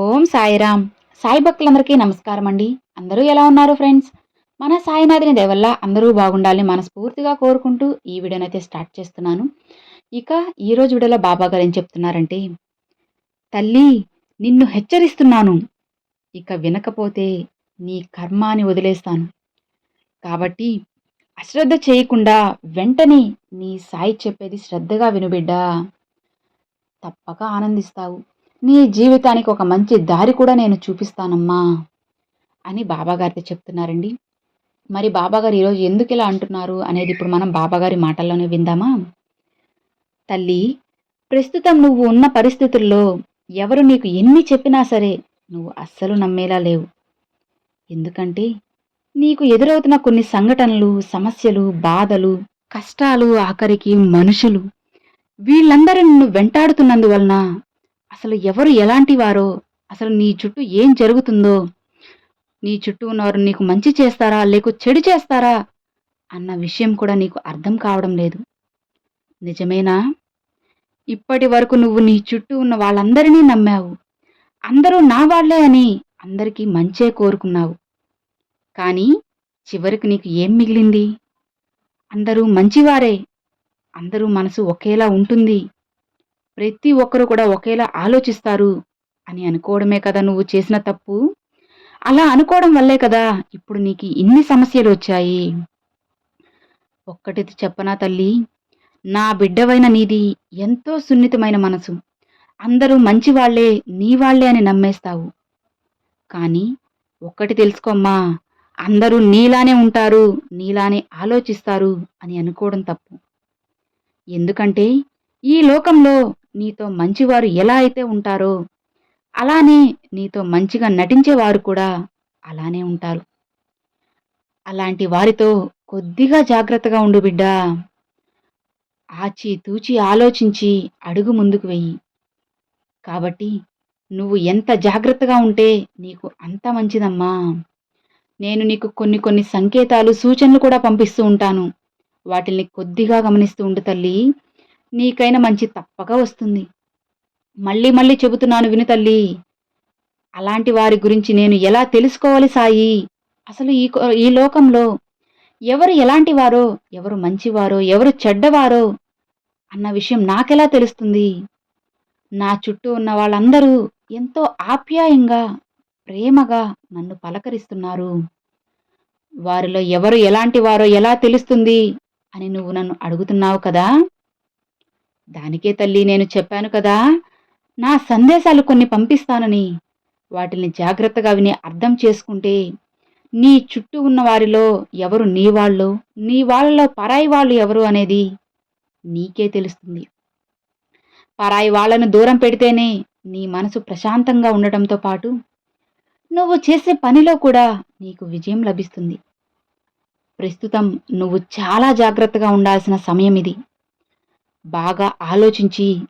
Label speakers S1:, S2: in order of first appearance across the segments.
S1: ఓం సాయిరామ్ సాయి భక్తులందరికీ నమస్కారం అండి అందరూ ఎలా ఉన్నారు ఫ్రెండ్స్? మన సాయినాథుని దయవల్ల అందరూ బాగుండాలని మనస్ఫూర్తిగా కోరుకుంటూ ఈ వీడియోనైతే స్టార్ట్ చేస్తున్నాను. ఇక ఈరోజు వీడియోలో బాబా గారు ఏం చెప్తున్నారంటే తల్లి నిన్ను హెచ్చరిస్తున్నాను. ఇక వినకపోతే నీ కర్మాని వదిలేస్తాను. కాబట్టి అశ్రద్ధ చేయకుండా వెంటనే నీ సాయి చెప్పేది శ్రద్ధగా వినుబిడ్డా తప్పక ఆనందిస్తావు. నీ జీవితానికి ఒక మంచి దారి కూడా నేను చూపిస్తానమ్మా అని బాబాగారితో చెప్తున్నారండి. మరి బాబాగారు ఈరోజు ఎందుకు ఇలా అంటున్నారు అనేది ఇప్పుడు మనం బాబాగారి మాటల్లోనే విందామా? తల్లి ప్రస్తుతం నువ్వు ఉన్న పరిస్థితుల్లో ఎవరు నీకు ఎన్ని చెప్పినా సరే నువ్వు అస్సలు నమ్మేలా లేవు. ఎందుకంటే నీకు ఎదురవుతున్న కొన్ని సంఘటనలు సమస్యలు బాధలు కష్టాలు ఆఖరికి మనుషులు వీళ్ళందరూ నిన్ను వెంటాడుతున్నందువలన అసలు ఎవరు ఎలాంటి వారో? అసలు నీ చుట్టూ ఏం జరుగుతుందో? నీ చుట్టూ ఉన్నవారు నీకు మంచి చేస్తారా? లేక చెడు చేస్తారా? అన్న విషయం కూడా నీకు అర్థం కావడం లేదు. నిజమేనా? ఇప్పటి వరకు నువ్వు నీ చుట్టూ ఉన్న వాళ్ళందరినీ నమ్మావు. అందరూ నా వాళ్ళే అని అందరికీ మంచే కోరుకున్నావు. కానీ చివరికి నీకు ఏం మిగిలింది? అందరూ మంచివారే. అందరూ మనసు ఒకేలా ఉంటుంది. ప్రతి ఒక్కరూ కూడా ఒకేలా ఆలోచిస్తారు అని అనుకోవడమే కదా నువ్వు చేసిన తప్పు? అలా అనుకోవడం వల్లే కదా ఇప్పుడు నీకు ఇన్ని సమస్యలు వచ్చాయి. ఒక్కటి చెప్పనా తల్లి? నా బిడ్డవైన నీది ఎంతో సున్నితమైన మనసు. అందరూ మంచివాళ్ళే నీవాళ్ళే అని నమ్మేస్తావు. కానీ ఒక్కటి తెలుసుకోమ్మా అందరూ నీలానే ఉంటారు నీలానే ఆలోచిస్తారు అని అనుకోవడం తప్పు. ఎందుకంటే ఈ లోకంలో నీతో మంచివారు ఎలా అయితే ఉంటారో అలానే నీతో మంచిగా నటించేవారు కూడా అలానే ఉంటారు. అలాంటి వారితో కొద్దిగా జాగ్రత్తగా ఉండు బిడ్డా. ఆచి తూచి ఆలోచించి అడుగు ముందుకు వెయ్యి. కాబట్టి నువ్వు ఎంత జాగ్రత్తగా ఉంటే నీకు అంత మంచిదమ్మా. నేను నీకు కొన్ని కొన్ని సంకేతాలు సూచనలు కూడా పంపిస్తూ ఉంటాను. వాటిని కొద్దిగా గమనిస్తూ ఉండు తల్లి. నీకైనా మంచి తప్పక వస్తుంది. మళ్ళీ మళ్ళీ చెబుతున్నాను విను తల్లి. అలాంటి వారి గురించి నేను ఎలా తెలుసుకోవాలి సాయి? అసలు ఈ ఈ లోకంలో ఎవరు ఎలాంటి వారో ఎవరు మంచివారో ఎవరు చెడ్డవారో అన్న విషయం నాకెలా తెలుస్తుంది? నా చుట్టూ ఉన్న వాళ్ళందరూ ఎంతో ఆప్యాయంగా ప్రేమగా నన్ను పలకరిస్తున్నారు. వారిలో ఎవరు ఎలాంటి వారో ఎలా తెలుస్తుంది అని నువ్వు నన్ను అడుగుతున్నావు కదా? దానికే తల్లి నేను చెప్పాను కదా. నా సందేశాలు కొన్ని పంపిస్తానని. వాటిని జాగ్రత్తగా విని అర్థం చేసుకుంటే నీ చుట్టూ ఉన్న వారిలో ఎవరు నీ వాళ్ళు నీ వాళ్ళలో పరాయి వాళ్ళు ఎవరు అనేది నీకే తెలుస్తుంది. పరాయి వాళ్ళను దూరం పెడితేనే నీ మనసు ప్రశాంతంగా ఉండటంతో పాటు నువ్వు చేసే పనిలో కూడా నీకు విజయం లభిస్తుంది. ప్రస్తుతం నువ్వు చాలా జాగ్రత్తగా ఉండాల్సిన సమయం ఇది. బాగా ఆలోచించి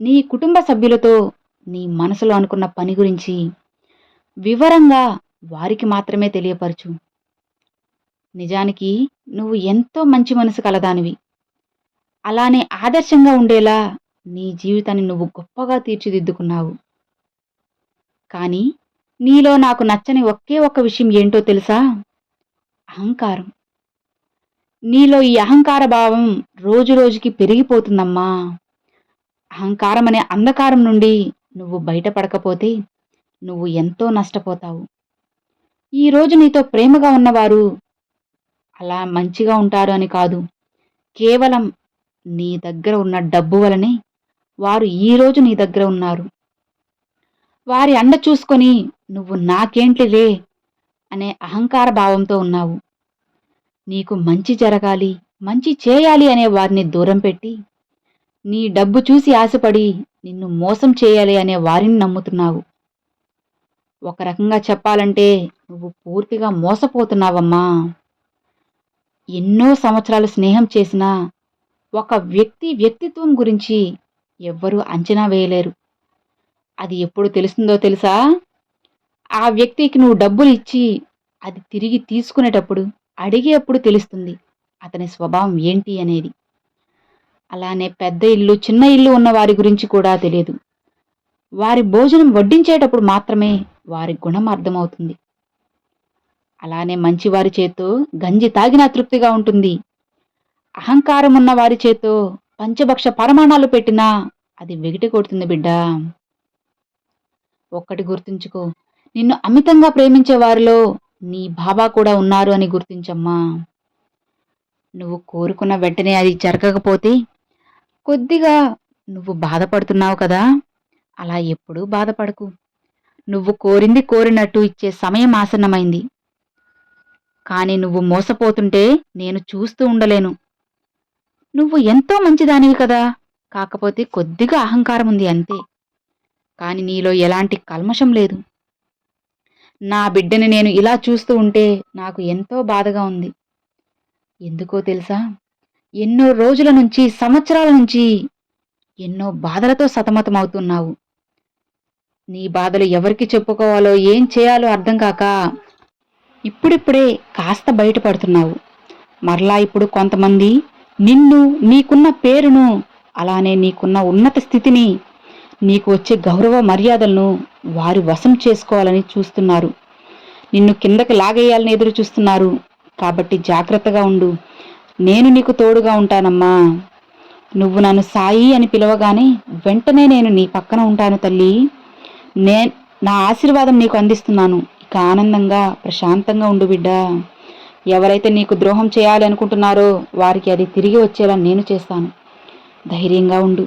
S1: నీ కుటుంబ సభ్యులతో నీ మనసులో అనుకున్న పని గురించి వివరంగా వారికి మాత్రమే తెలియపరచు. నిజానికి నువ్వు ఎంతో మంచి మనసు కలదానివి. అలానే ఆదర్శంగా ఉండేలా నీ జీవితాన్ని నువ్వు గొప్పగా తీర్చిదిద్దుకున్నావు. కానీ నీలో నాకు నచ్చని ఒకే ఒక్క విషయం ఏంటో తెలుసా? అహంకారం. నీలో ఈ అహంకార భావం రోజు రోజుకి పెరిగిపోతుందమ్మా. అహంకారం అనే అంధకారం నుండి నువ్వు బయటపడకపోతే నువ్వు ఎంతో నష్టపోతావు. ఈరోజు నీతో ప్రేమగా ఉన్నవారు అలా మంచిగా ఉంటారు అని కాదు. కేవలం నీ దగ్గర ఉన్న డబ్బు వలనే వారు ఈరోజు నీ దగ్గర ఉన్నారు. వారి అండ చూసుకొని నువ్వు నాకేంటిలే అనే అహంకార భావంతో ఉన్నావు. నీకు మంచి జరగాలి మంచి చేయాలి అనే వారిని దూరం పెట్టి నీ డబ్బు చూసి ఆశపడి నిన్ను మోసం చేయాలి అనే వారిని నమ్ముతున్నావు. ఒక రకంగా చెప్పాలంటే నువ్వు పూర్తిగా మోసపోతున్నావమ్మా. ఎన్నో సంవత్సరాలు స్నేహం చేసినా ఒక వ్యక్తి వ్యక్తిత్వం గురించి ఎవ్వరూ అంచనా వేయలేరు. అది ఎప్పుడు తెలుస్తుందో తెలుసా? ఆ వ్యక్తికి నువ్వు డబ్బులు ఇచ్చి అది తిరిగి తీసుకునేటప్పుడు అడిగేప్పుడు తెలుస్తుంది అతని స్వభావం ఏంటి అనేది. అలానే పెద్ద ఇల్లు చిన్న ఇల్లు ఉన్న వారి గురించి కూడా తెలియదు. వారి భోజనం వడ్డించేటప్పుడు మాత్రమే వారి గుణం అర్థమవుతుంది. అలానే మంచివారి చేతో గంజి తాగినా తృప్తిగా ఉంటుంది. అహంకారం ఉన్న వారి చేతో పంచభక్ష పరమాణాలు పెట్టినా అది వెగిటి కొడుతుంది బిడ్డ. ఒక్కటి గుర్తుంచుకో నిన్ను అమితంగా ప్రేమించే వారిలో నీ బాబా కూడా ఉన్నారు అని గుర్తించమ్మా. నువ్వు కోరుకున్న వెంటనే అది జరగకపోతే కొద్దిగా నువ్వు బాధపడుతున్నావు కదా. అలా ఎప్పుడూ బాధపడకు. నువ్వు కోరింది కోరినట్టు ఇచ్చే సమయం ఆసన్నమైంది. కానీ నువ్వు మోసపోతుంటే నేను చూస్తూ ఉండలేను. నువ్వు ఎంతో మంచిదానివి కదా. కాకపోతే కొద్దిగా అహంకారం ఉంది అంతే. కానీ నీలో ఎలాంటి కల్మషం లేదు. నా బిడ్డని నేను ఇలా చూస్తూ ఉంటే నాకు ఎంతో బాధగా ఉంది. ఎందుకో తెలుసా? ఎన్నో రోజుల నుంచి సంవత్సరాల నుంచి ఎన్నో బాధలతో సతమతమవుతున్నావు. నీ బాధలు ఎవరికి చెప్పుకోవాలో ఏం చేయాలో అర్థం కాక ఇప్పుడిప్పుడే కాస్త బయటపడుతున్నావు. మరలా ఇప్పుడు కొంతమంది నిన్ను నీకున్న పేరును అలానే నీకున్న ఉన్నత స్థితిని నీకు వచ్చే గౌరవ మర్యాదలను వారి వశం చేసుకోవాలని చూస్తున్నారు. నిన్ను కిందకి లాగేయాలని ఎదురు చూస్తున్నారు. కాబట్టి జాగ్రత్తగా ఉండు. నేను నీకు తోడుగా ఉంటానమ్మా. నువ్వు నన్ను సాయి అని పిలవగానే వెంటనే నేను నీ పక్కన ఉంటాను తల్లి. నే నా ఆశీర్వాదం నీకు అందిస్తున్నాను. ఇక ఆనందంగా ప్రశాంతంగా ఉండు బిడ్డ. ఎవరైతే నీకు ద్రోహం చేయాలి అనుకుంటున్నారో వారికి అది తిరిగి వచ్చేలా నేను చేస్తాను. ధైర్యంగా ఉండు.